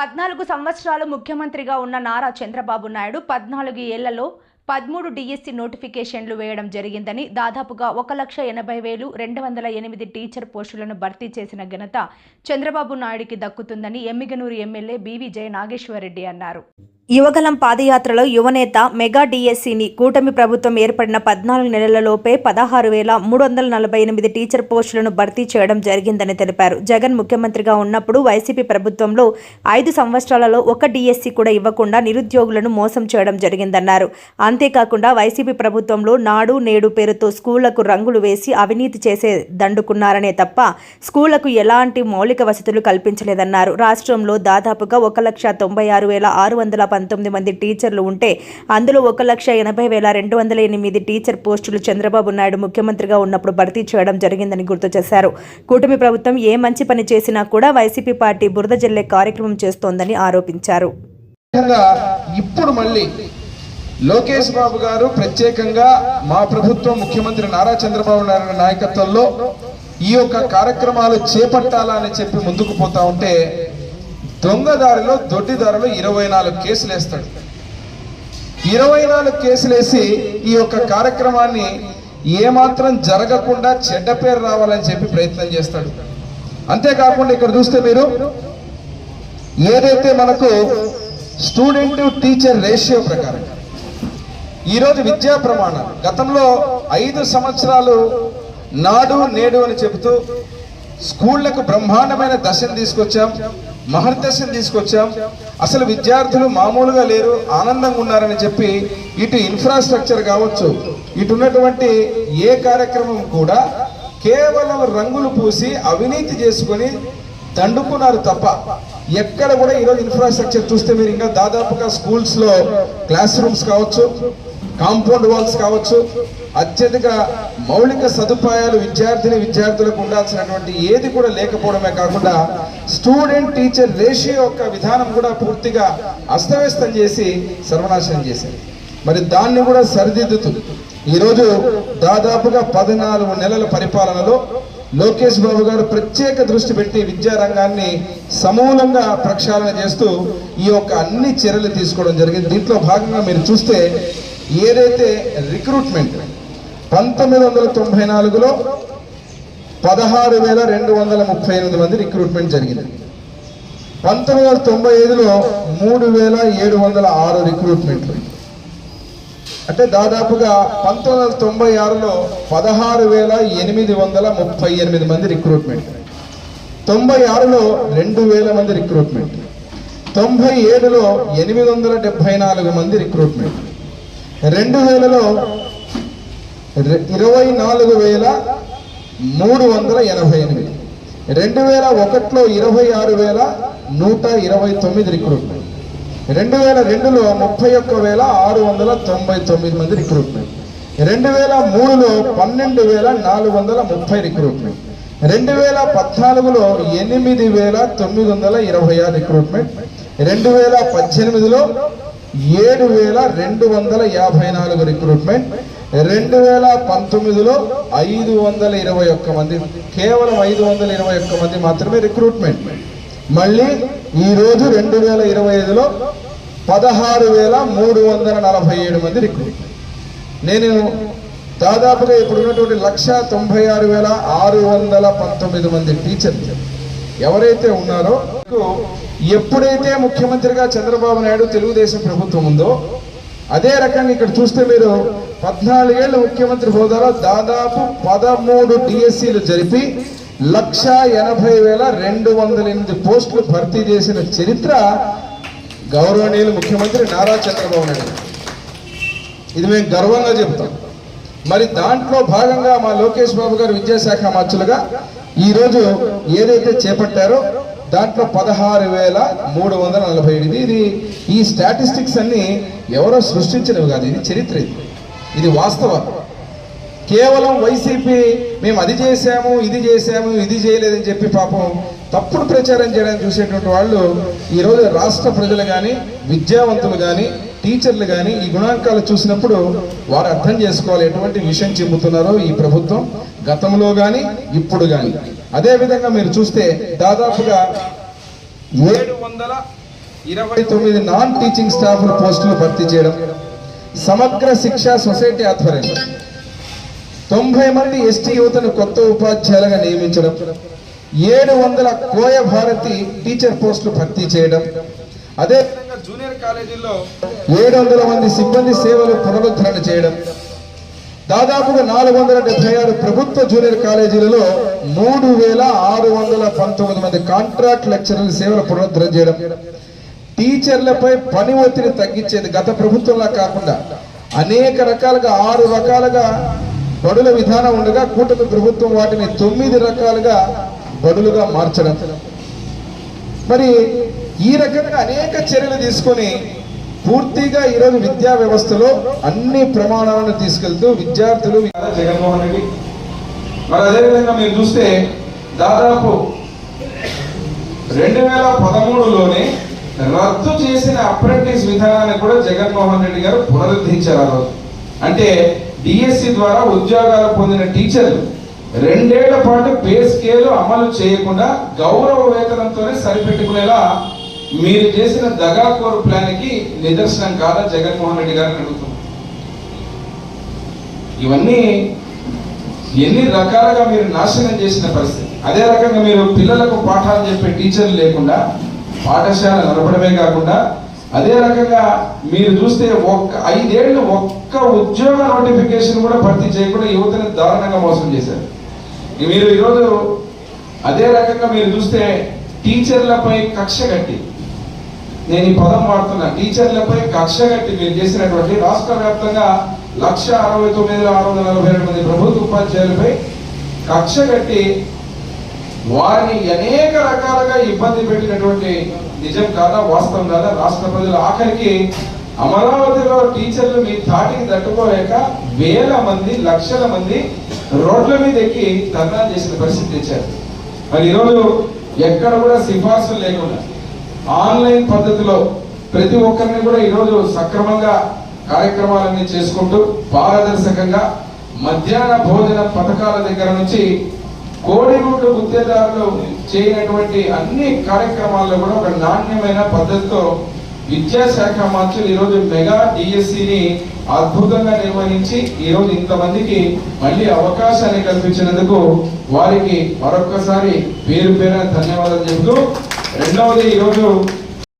పద్నాలుగు సంవత్సరాలు ముఖ్యమంత్రిగా ఉన్న నారా చంద్రబాబు నాయుడు పద్నాలుగు ఏళ్ళలో పదమూడు డిఎస్సి నోటిఫికేషన్లు వేయడం జరిగిందని దాదాపుగా ఒక లక్ష ఎనభై వేలు రెండు వందల ఎనిమిది టీచర్ పోస్టులను భర్తీ చేసిన ఘనత చంద్రబాబు నాయుడికి దక్కుతుందని Emmiganur MLA B V Jaya Nageswarareddy అన్నారు. యువగలం పాదయాత్రలో యువనేత మెగా డిఎస్సిని కూటమి ప్రభుత్వం ఏర్పడిన పద్నాలుగు నెలలలోపే పదహారు వేల మూడు వందల నలభై ఎనిమిది టీచర్ పోస్టులను భర్తీ చేయడం జరిగిందని తెలిపారు. జగన్ ముఖ్యమంత్రిగా ఉన్నప్పుడు వైసీపీ ప్రభుత్వంలో ఐదు సంవత్సరాలలో ఒక డిఎస్సి కూడా ఇవ్వకుండా నిరుద్యోగులను మోసం చేయడం జరిగిందన్నారు. అంతేకాకుండా వైసీపీ ప్రభుత్వంలో నాడు నేడు పేరుతో స్కూళ్ళకు రంగులు వేసి అవినీతి చేసే దండుకున్నారనే తప్ప స్కూళ్ళకు ఎలాంటి మౌలిక వసతులు కల్పించలేదన్నారు. రాష్ట్రంలో దాదాపుగా ఒక లక్ష తొంభై ఆరు వేల ఆరు వందల పంతొమ్మిది మంది టీచర్లు ఉంటే అందులో ఒక లక్ష ఎనభై వేల రెండు వందల ఎనిమిది టీచర్ పోస్టులు చంద్రబాబు నాయుడు ముఖ్యమంత్రిగా ఉన్నప్పుడు భర్తీ చేయడం జరిగిందని గుర్తు చేశారు. కూటమి ప్రభుత్వం ఏ మంచి పని చేసినా కూడా వైసీపీ పార్టీ బురద జల్లే కార్యక్రమం చేస్తోందని ఆరోపించారు. ఇప్పుడు మళ్ళీ లోకేష్ బాబు గారు ప్రత్యేకంగా మా ప్రభుత్వం ముఖ్యమంత్రి నారా చంద్రబాబు నాయుడు నాయకత్వంలో ఈ యొక్క కార్యక్రమాలు చేపట్టాలని చెప్పి ముందుకు పోతా ఉంటే దొంగదారిలో దొడ్డిదారిలో ఇరవై నాలుగు కేసులు వేస్తాడు. ఇరవై నాలుగు కేసులు వేసి ఈ యొక్క కార్యక్రమాన్ని ఏమాత్రం జరగకుండా చెడ్డ పేరు రావాలని చెప్పి ప్రయత్నం చేస్తాడు. అంతేకాకుండా ఇక్కడ చూస్తే మీరు ఏదైతే మనకు స్టూడెంట్ టీచర్ రేషియో ప్రకారం ఈరోజు విద్యా ప్రమాణం గతంలో ఐదు సంవత్సరాలు నాడు నేడు అని చెబుతూ స్కూళ్ళకు బ్రహ్మాండమైన దశను తీసుకొచ్చాం. మహర్దశను తీసుకొచ్చాం. అసలు విద్యార్థులు మామూలుగా లేరు ఆనందంగా ఉన్నారని చెప్పి ఇటు ఇన్ఫ్రాస్ట్రక్చర్ కావచ్చు ఇటు ఉన్నటువంటి ఏ కార్యక్రమం కూడా కేవలం రంగులు పూసి అవినీతి చేసుకొని దండుకున్నారు తప్ప ఎక్కడ కూడా ఈరోజు ఇన్ఫ్రాస్ట్రక్చర్ చూస్తే మీరు ఇంకా దాదాపుగా స్కూల్స్లో క్లాస్ రూమ్స్ కావచ్చు కాంపౌండ్ వాల్స్ కావచ్చు అత్యధిక మౌలిక సదుపాయాలు విద్యార్థిని విద్యార్థులకు ఉండాల్సినటువంటి ఏది కూడా లేకపోవడమే కాకుండా స్టూడెంట్ టీచర్ రేషియో యొక్క విధానం కూడా పూర్తిగా అస్తవ్యస్తం చేసి సర్వనాశనం చేశారు. మరి దాన్ని కూడా సరిదిద్దుతూ ఈరోజు దాదాపుగా పద్నాలుగు నెలల పరిపాలనలో లోకేష్ బాబు గారు ప్రత్యేక దృష్టి పెట్టి విద్యారంగాన్ని సమూలంగా ప్రక్షాళన చేస్తూ ఈ యొక్క అన్ని చర్యలు తీసుకోవడం జరిగింది. దీంట్లో భాగంగా మీరు చూస్తే ఏదైతే రిక్రూట్మెంట్ పంతొమ్మిది వందల తొంభై నాలుగులో పదహారు వేల రెండు వందల ముప్పై ఎనిమిది మంది రిక్రూట్మెంట్ జరిగింది. పంతొమ్మిది వందల తొంభై ఐదులో మూడు వేల ఏడు వందల ఆరు రిక్రూట్మెంట్లు. అంటే దాదాపుగా పంతొమ్మిది వందల తొంభై ఆరులో పదహారు వేల ఎనిమిది వందల ముప్పై ఎనిమిది మంది రిక్రూట్మెంట్. తొంభై ఆరులో రెండు వేల మంది రిక్రూట్మెంట్. తొంభై ఏడులో ఎనిమిది వందల డెబ్బై నాలుగు మంది రిక్రూట్మెంట్. రెండు వేలలో ఇరవై నాలుగు వేల మూడు వందల ఎనభై ఎనిమిది. రెండు వేల ఒకటిలో ఇరవై ఆరు వేల నూట ఇరవై తొమ్మిది రిక్రూట్మెంట్. రెండు వేల రెండులో ముప్పై ఒక్క వేల ఆరు వందల తొంభై తొమ్మిది మంది రిక్రూట్మెంట్. రెండు వేల మూడులో పన్నెండు వేల నాలుగు వందల ముప్పై రిక్రూట్మెంట్. రెండు వేల పద్నాలుగులో ఎనిమిది వేల తొమ్మిది వందల ఇరవై ఆరు రిక్రూట్మెంట్. రెండు వేల పద్దెనిమిదిలో ఏడు వేల రెండు వందల యాభై నాలుగు రిక్రూట్మెంట్ రెండు వేల పంతొమ్మిదిలో ఐదు వందల ఇరవై ఒక్క మంది కేవలం ఐదు వందల ఇరవై ఒక్క మంది మాత్రమే రిక్రూట్మెంట్ మళ్ళీ ఈరోజు రెండు వేల ఇరవై ఐదులో పదహారు వేల మూడు వందల నలభై ఏడు మంది రిక్రూట్మెంట్ నేను దాదాపుగా ఇప్పుడు ఉన్నటువంటి లక్ష తొంభై ఆరు వేల ఆరు వందల పంతొమ్మిది మంది టీచర్లు ఎవరైతే ఉన్నారో ఎప్పుడైతే ముఖ్యమంత్రిగా చంద్రబాబు నాయుడు తెలుగుదేశం ప్రభుత్వం ఉందో అదే రకంగా ఇక్కడ చూస్తే మీరు పద్నాలుగేళ్ళు ముఖ్యమంత్రి హోదాలో దాదాపు పదమూడు డిఎస్సీలు జరిపి లక్ష ఎనభై వేల రెండు వందల ఎనిమిది పోస్టులు భర్తీ చేసిన చరిత్ర గౌరవనీయులు ముఖ్యమంత్రి నారా చంద్రబాబు నాయుడు ఇది మేము గర్వంగా చెప్తాం మరి దాంట్లో భాగంగా మా లోకేష్ బాబు గారు విద్యాశాఖ మంత్రులుగా ఈరోజు ఏదైతే చేపట్టారో దాంట్లో పదహారు వేల మూడు వందల నలభై ఎనిమిది. ఇది ఈ స్టాటిస్టిక్స్ అన్ని ఎవరో సృష్టించినవి కాదు. ఇది చరిత్ర ఇది. ఇది వాస్తవం. కేవలం వైసీపీ మేము అది చేశాము ఇది చేశాము ఇది చేయలేదని చెప్పి పాపం తప్పుడు ప్రచారం చేయడానికి చూసేటువంటి వాళ్ళు ఈరోజు రాష్ట్ర ప్రజలు కానీ విద్యావంతులు కానీ టీచర్లు కానీ ఈ గుణాంకాలు చూసినప్పుడు వారు అర్థం చేసుకోవాలి ఎటువంటి విషయం చెబుతున్నారో ఈ ప్రభుత్వం గతంలో కానీ ఇప్పుడు కానీ అదే విధంగా మీరు చూస్తే దాదాపుగా ఏడు వందల ఇరవై తొమ్మిది నాన్ టీచింగ్ స్టాఫ్ పోస్టులు భర్తీ చేయడం సమగ్ర శిక్ష సొసైటీ ఆధ్వర్యంలో తొంభై మంది ఎస్టీ యువతను కొత్త ఉపాధ్యాయులుగా నియమించడం ఏడు వందల కోయ భారతి టీచర్ పోస్టులు భర్తీ చేయడం అదే విధంగా జూనియర్ కాలేజీల్లో ఏడు వందల మంది సిబ్బంది సేవలు పునరుద్ధరణ చేయడం దాదాపుగా నాలుగు వందల డెబ్బై ఆరు ప్రభుత్వ జూనియర్ కాలేజీలలో మూడు వేల ఆరు వందల పంతొమ్మిది మంది కాంట్రాక్ట్ లెక్చరర్ల సేవలు పునరుద్ధరణ చేయడం. టీచర్లపై పని ఒత్తిడి తగ్గించేది గత ప్రభుత్వంలా కాకుండా అనేక రకాలుగా ఆరు రకాలుగా బడుల విధానం ఉండగా కూటమి ప్రభుత్వం వాటిని తొమ్మిది రకాలుగా బడులుగా మార్చడం. మరి ఈ రకంగా అనేక చర్యలు తీసుకొని పూర్తిగా ఈరోజు విద్యా వ్యవస్థలో అన్ని ప్రమాణాలను తీసుకెళ్తూ విద్యార్థులు జగన్మోహన్ రెడ్డి మరి అదేవిధంగా మీరు చూస్తే దాదాపు రెండు వేల పదమూడులోనే రద్దు చేసిన అప్రెంటిస్ విధానాన్ని కూడా జగన్మోహన్ రెడ్డి గారు పునరుద్ధరించారు ఆ రోజు. అంటే డిఎస్సి ద్వారా ఉద్యోగాలు పొందిన టీచర్లు రెండేళ్ళ పాటు పే స్కేల్ అమలు చేయకుండా గౌరవ వేతనంతోనే సరిపెట్టుకునేలా మీరు చేసిన దగాకోరు ప్లాన్కి నిదర్శనం కాదా జగన్మోహన్ రెడ్డి గారిని అడుగుతున్నాం. ఇవన్నీ ఎన్ని రకాలుగా మీరు నాశనం చేసిన పరిస్థితి? అదే రకంగా మీరు పిల్లలకు పాఠాలు చెప్పే టీచర్లు లేకుండా పాఠశాల నడపడమే కాకుండా అదే రకంగా మీరు చూస్తే ఒక్క ఐదేళ్ళు ఒక్క ఉద్యోగ నోటిఫికేషన్ కూడా భర్తీ చేయకుండా యువతని దారుణంగా మోసం చేశారు. మీరు ఈరోజు అదే రకంగా మీరు చూస్తే టీచర్లపై కక్ష కట్టి నేను ఈ పదం వాడుతున్నా టీచర్లపై కక్ష కట్టి మీరు చేసినటువంటి రాష్ట్ర వ్యాప్తంగా లక్ష అరవై తొమ్మిది ఆరు వందల నలభై రెండు మంది ప్రభుత్వ ఉపాధ్యాయులపై కక్ష కట్టి వారిని అనేక రకాలుగా ఇబ్బంది పెట్టినటువంటి నిజం కాదా వాస్తవం కాదా? రాష్ట్ర ప్రజలు ఆఖరికి అమరావతిలో టీచర్లు మీ తాటికి తట్టుకోలేక వేల మంది లక్షల మంది రోడ్ల మీద ఎక్కి ధర్నా చేసిన పరిస్థితి తెచ్చారు. మరి ఈరోజు ఎక్కడ కూడా సిఫార్సులు లేకుండా ఆన్లైన్ పద్ధతిలో ప్రతి ఒక్కరిని కూడా ఈరోజు సక్రమంగా కార్యక్రమాలన్నీ చేసుకుంటూ పారదర్శకంగా మధ్యాహ్న భోజన పథకాల దగ్గర నుంచి కోడిగుడ్డు గుత్తేదారులు చేయనటువంటి అన్ని కార్యక్రమాల్లో కూడా ఒక నాణ్యమైన పద్ధతితో విద్యాశాఖ మంత్రులు ఈరోజు మెగా డిఎస్సిని అద్భుతంగా నిర్వహించి ఈరోజు ఇంతమందికి మళ్ళీ అవకాశాన్ని కల్పించినందుకు వారికి మరొక్కసారి పేరు పేరున ధన్యవాదాలు చెబుతూ రెండవది ఈరోజు